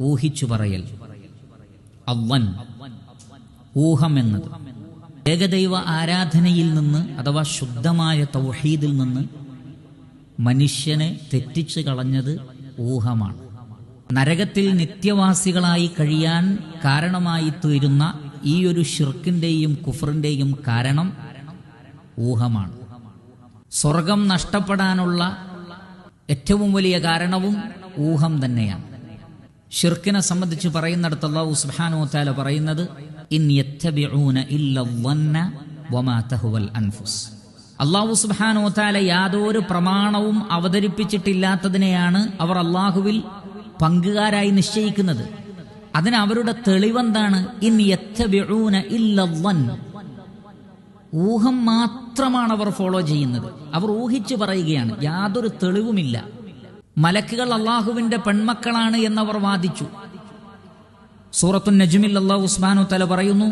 ഊഹിച്ചു പറയൽ. അവൻ ഊഹം എന്നത് ഏകദൈവ ആരാധനയിൽ നിന്ന് അഥവാ ശുദ്ധമായ തൗഹീദിൽ നിന്ന് മനുഷ്യനെ തെറ്റിച്ചു കളഞ്ഞത് ഊഹമാണ്. നരകത്തിൽ നിത്യവാസികളായി കഴിയാൻ കാരണമായി തീരുന്ന ഈ ഒരു ഷിർക്കിന്റെയും കുഫറിന്റെയും കാരണം ഊഹമാണ്. സ്വർഗം നഷ്ടപ്പെടാനുള്ള ഏറ്റവും വലിയ കാരണവും ഊഹം തന്നെയാണ്. ഷിർക്കിനെ സംബന്ധിച്ച് പറയുന്നിടത്ത് അള്ളാഹു സുബ്ഹാനഹു താല പറയുന്നത് അള്ളാഹു സുബ്ഹാനഹു താല യാതൊരു പ്രമാണവും അവതരിപ്പിച്ചിട്ടില്ലാത്തതിനെയാണ് അവർ അള്ളാഹുവിൽ പങ്കുകാരായി നിശ്ചയിക്കുന്നത്. അതിന് അവരുടെ തെളിവെന്താണ്? ഊഹം മാത്രമാണ് അവർ ഫോളോ ചെയ്യുന്നത്. അവർ ഊഹിച്ചു പറയുകയാണ് യാതൊരു തെളിവുമില്ല. മലക്കുകൾ അള്ളാഹുവിന്റെ പെൺമക്കളാണ് എന്നവർ വാദിച്ചു സൂറത്തു നജ്മിൽ അള്ളാഹു ഉസ്മാനു തല പറയുന്നു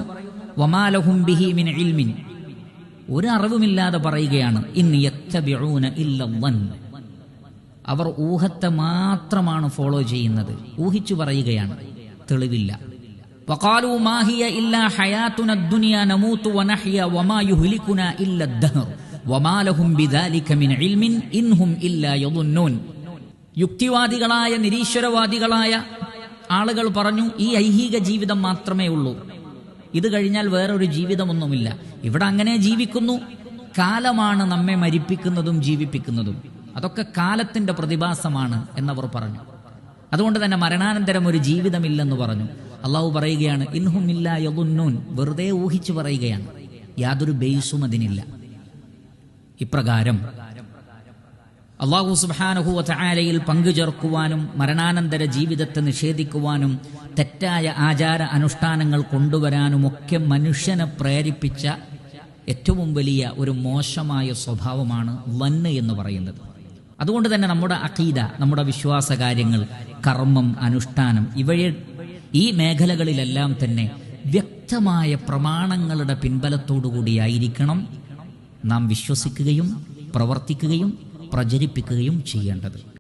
വമാലഹും ബിഹി മിൻ ഇൽമിൻ ഒരു അറിവുമില്ലാതെ പറയുകയാണ് ഇന്ന് യത്തബിഊന ഇല്ല വൻ അവർ ഊഹത്തെ മാത്രമാണ് ഫോളോ ചെയ്യുന്നത് ഊഹിച്ചു പറയുകയാണ് തെളിവില്ല وقالوا ما هي إلا حياتنا الدنيا نموت ونحيا وما يهلكنا إلا الدهر وما لهم بذلك من علم إن هم إلا يظنون യുക്തിവാദികളായ നിരീശ്വരവാദികളായ ആളുകൾ പറഞ്ഞു ഈ ഐഹിക ജീവിതം മാത്രമേ ഉള്ളൂ. ഇത് കഴിഞ്ഞാൽ വേറൊരു ജീവിതമൊന്നുമില്ല. ഇവിടെ അങ്ങനെ ജീവിക്കുന്നു. കാലമാണ് നമ്മെ മരിപ്പിക്കുന്നതും ജീവിപ്പിക്കുന്നതും. അതൊക്കെ കാലത്തിന്റെ പ്രതിഭാസമാണ് എന്നവർ പറഞ്ഞു. അതുകൊണ്ട് തന്നെ മരണാനന്തരം ഒരു ജീവിതമില്ലെന്ന് പറഞ്ഞു. അള്ളാഹു പറയുകയാണ് ഇൻഹും ഇല്ല യദുന്നൂൻ. വെറുതെ ഊഹിച്ചു പറയുകയാണ്. യാതൊരു ബേസും അതിനില്ല. ഇപ്രകാരം അള്ളാഹു സുബാനഹുവ ചായാലയിൽ പങ്കുചേർക്കുവാനും മരണാനന്തര ജീവിതത്തെ നിഷേധിക്കുവാനും തെറ്റായ ആചാര അനുഷ്ഠാനങ്ങൾ കൊണ്ടുവരാനുമൊക്കെ മനുഷ്യനെ പ്രേരിപ്പിച്ച ഏറ്റവും വലിയ ഒരു മോശമായ സ്വഭാവമാണ് വന്ന് എന്ന് പറയുന്നത്. അതുകൊണ്ട് തന്നെ നമ്മുടെ അഖീദ നമ്മുടെ വിശ്വാസ കാര്യങ്ങൾ കർമ്മം അനുഷ്ഠാനം ഇവയെ ഈ മേഖലകളിലെല്ലാം തന്നെ വ്യക്തമായ പ്രമാണങ്ങളുടെ പിൻബലത്തോടുകൂടിയായിരിക്കണം. നാം വിശ്വസിക്കുകയും പ്രവർത്തിക്കുകയും പ്രചരിപ്പിക്കുകയും ചെയ്യേണ്ടത്.